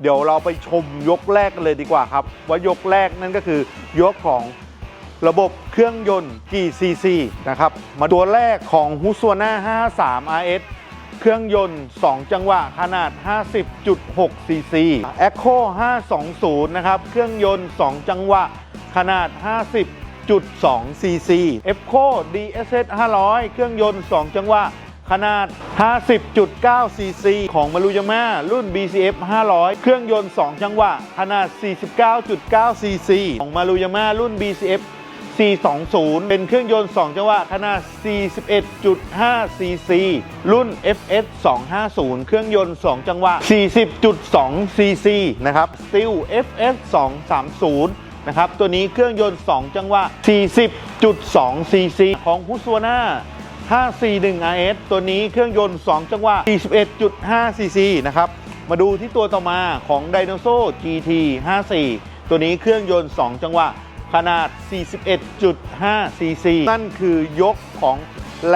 เดี๋ยวเราไปชมยกแรกกันเลยดีกว่าครับ ว่ายกแรกนั่นก็คือยกของระบบเครื่องยนต์กี่ซีซีนะครับ มาตัวแรกของ h u s w a n a 53 RS เครื่องยนต์ 2 จังหวะขนาด 50.6 ซีซี Echo 520 นะครับ เครื่องยนต์ 2 จังหวะขนาด 50.2 ซีซี Echo DSS 500 เครื่องยนต์ 2 จังหวะ ขนาด 50.9 ซีซีของมารุยาม่ารุ่น BCF 500 เครื่องยนต์ 2 จังหวะ ขนาด 49.9 ซีซีของมารุยาม่ารุ่น BCF 420 เป็นเครื่องยนต์ 2 จังหวะ ขนาด 41.5 ซีซี รุ่น FS 250 เครื่องยนต์ 2 จังหวะ 40.2 ซีซีนะครับ Steel FS 230 นะครับ ตัวนี้เครื่องยนต์ 2 จังหวะ 40.2 ซีซี ของ h u s w a n a 541 RS ตัวนี้เครื่องยนต์ 2 จังหวะ 41.5ซีซีนะครับ มาดูที่ตัวต่อมาของ d y n o s o GT 54 ตัวนี้เครื่องยนต์ 2 จังหวะ ขนาด 41.5ซีซีนั่นคือยกของ